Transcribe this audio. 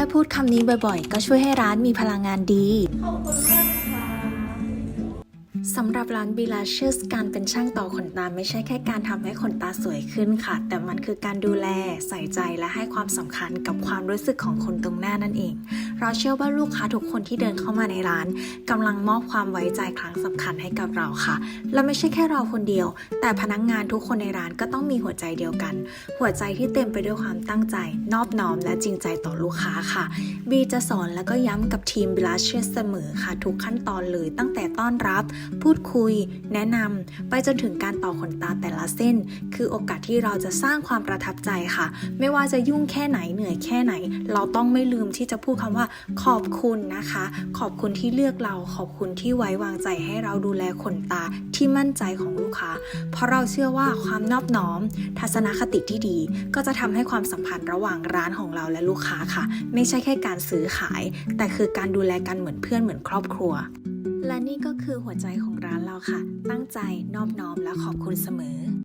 ค่พูดคำนี้บ่อยๆ ก็ช่วยให้ร้านมีพลังงานดี ขอบคุณมาก สำหรับร้าน b ิลาเช s การเป็นช่างต่อขนตาไม่ใช่แค่การทำให้ขนตาสวยขึ้นค่ะ แต่มันคือการดูแลใส่ใจและให้ความสำคัญกับความรู้สึกของคนตรงหน้านั่นเอง เราเชื่อว่าลูกค้าทุกคนที่เดินเข้ามาในร้านกำลังมอบความไว้ใจครั้งสำคัญให้กับเราค่ะ และไม่ใช่แค่เราคนเดียว แต่พนักงานทุกคนในร้านก็ต้องมีหัวใจเดียวกัน หัวใจที่เต็มไปด้วยความตั้งใจ นอบน้อม และจริงใจต่อลูกค้าค่ะบีจะสอนแล้วก็ย้ำกับทีม b ิลาเช s เสมอค่ะ ทุกขั้นตอนเลยตั้งแต่ต้อนรับผู้พูดคุย แนะนำไปจนถึงการต่อขนตาแต่ละเส้น คือโอกาสที่เราจะสร้างความประทับใจค่ะ ไม่ว่าจะยุ่งแค่ไหนเหนื่อยแค่ไหน เราต้องไม่ลืมที่จะพูดคำว่า ขอบคุณนะคะ ขอบคุณที่เลือกเรา ขอบคุณที่ไว้วางใจให้เราดูแลขนตาที่มั่นใจของลูกค้า เพราะเราเชื่อว่าความนอบน้อม ทัศนคติที่ดี ก็จะทำให้ความสัมพันธ์ระหว่างร้านของเราและลูกค้าค่ะ ไม่ใช่แค่การซื้อขาย แต่คือการดูแลกันเหมือนเพื่อนเหมือนครอบครัว และนี่ก็คือหัวใจของร้านเราค่ะ ตั้งใจนอบน้อมและขอบคุณเสมอ